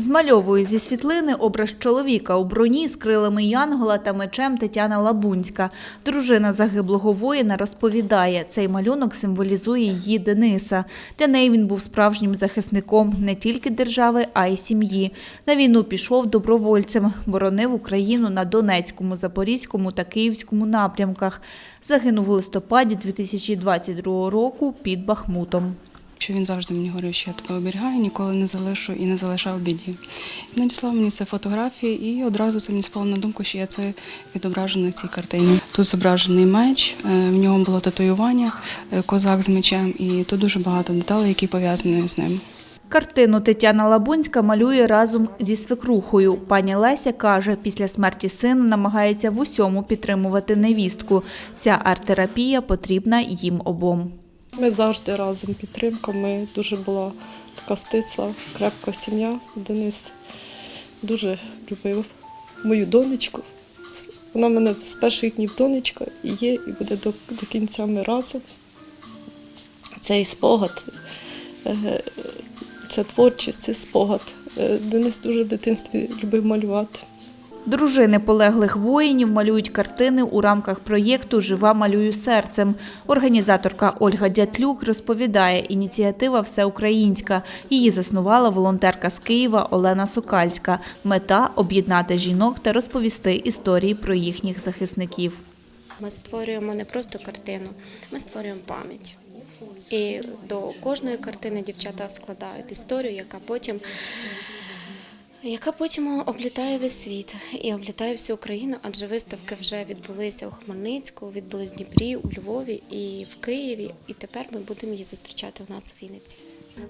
Змальовує зі світлини образ чоловіка у броні з крилами Янгола та мечем Тетяна Лабунська. Дружина загиблого воїна розповідає, цей малюнок символізує її Дениса. Для неї він був справжнім захисником не тільки держави, а й сім'ї. На війну пішов добровольцем, боронив Україну на Донецькому, Запорізькому та Київському напрямках. Загинув у листопаді 2022 року під Бахмутом. Що він завжди мені говорив, що я тебе оберігаю, ніколи не залишу і не залишав біді. Надіслав мені це фотографії, і одразу це мені спало на думку, що я це відображено в цій картині. Тут зображений меч, е, в ньому було татуювання, е, козак з мечем, і тут дуже багато деталей, які пов'язані з ним. Картину Тетяна Лабунська малює разом зі свекрухою. Пані Леся каже, після смерті сина намагається в усьому підтримувати невістку. Ця арт-терапія потрібна їм обом. Ми завжди разом підтримка. Ми дуже була така стисла, крепка сім'я. Денис дуже любив мою донечку. Вона в мене з перших днів донечка і є, і буде до, до кінця ми разом. Цей спогад, е, це творчість, це спогад. Е, Денис дуже в дитинстві любив малювати. Дружини полеглих воїнів малюють картини у рамках проєкту Жива малюю серцем. Організаторка Ольга Дятлюк розповідає, ініціатива всеукраїнська. Її заснувала волонтерка з Києва Олена Сокальська. Мета об'єднати жінок та розповісти історії про їхніх захисників. Ми створюємо не просто картину, ми створюємо пам'ять. І до кожної картини дівчата складають історію, яка потім, яка потім облітає весь світ і облітає всю Україну, адже виставки вже відбулися у Хмельницьку, відбулись в Дніпрі, у Львові і в Києві. І тепер ми будемо її зустрічати у нас у Вінниці.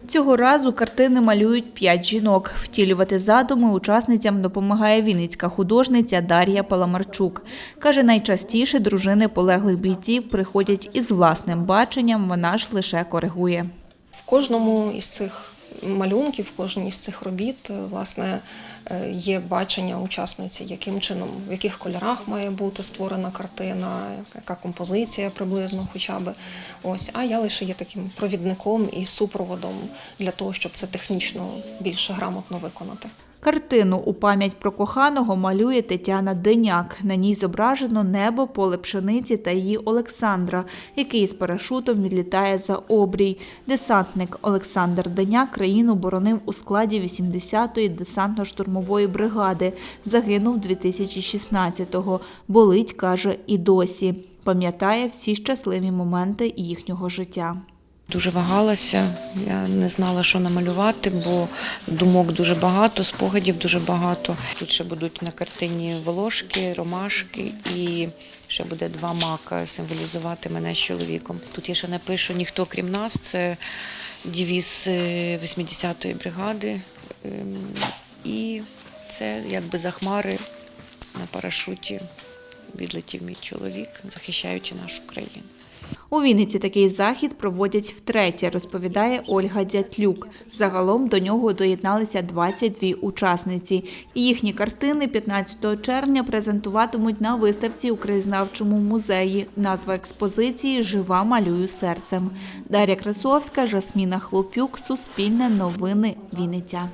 Цього разу картини малюють п'ять жінок. Втілювати задуми учасницям допомагає вінницька художниця Дар'я Паламарчук. Каже, найчастіше дружини полеглих бійців приходять із власним баченням, вона ж лише коригує. В кожному із цих малюнків, в кожній з цих робіт, е, власне, е, є бачення учасниці, яким чином, в яких кольорах має бути створена картина, яка композиція приблизно, хоча б ось. А я лише є таким провідником і супроводом для того, щоб це технічно більше грамотно виконати. Картину у пам'ять про коханого малює Тетяна Деняк. На ній зображено небо, поле пшениці та її Олександра, який з парашутом відлітає за обрій. Десантник Олександр Деняк країну боронив у складі 80-ї десантно-штурмової бригади. Загинув 2016-го. Болить, каже, і досі. Пам'ятає всі щасливі моменти їхнього життя. Дуже вагалася, я не знала, що намалювати, бо думок дуже багато, спогадів дуже багато. Тут ще будуть на картині волошки, ромашки і ще буде два мака символізувати мене з чоловіком. Тут я ще напишу ніхто крім нас. Це дівіз е, 80-ї бригади. Ем, І це якби за хмари на парашуті відлетів мій чоловік, захищаючи нашу країну. У Вінниці такий захід проводять втретє, розповідає Ольга Дятлюк. Загалом до нього доєдналися 22 учасниці. Їхні картини 15 червня презентуватимуть на виставці у краєзнавчому музеї. Назва експозиції Жива малюю серцем. Дар'я Красовська, Жасміна Хлопюк, Суспільне новини, Вінниця.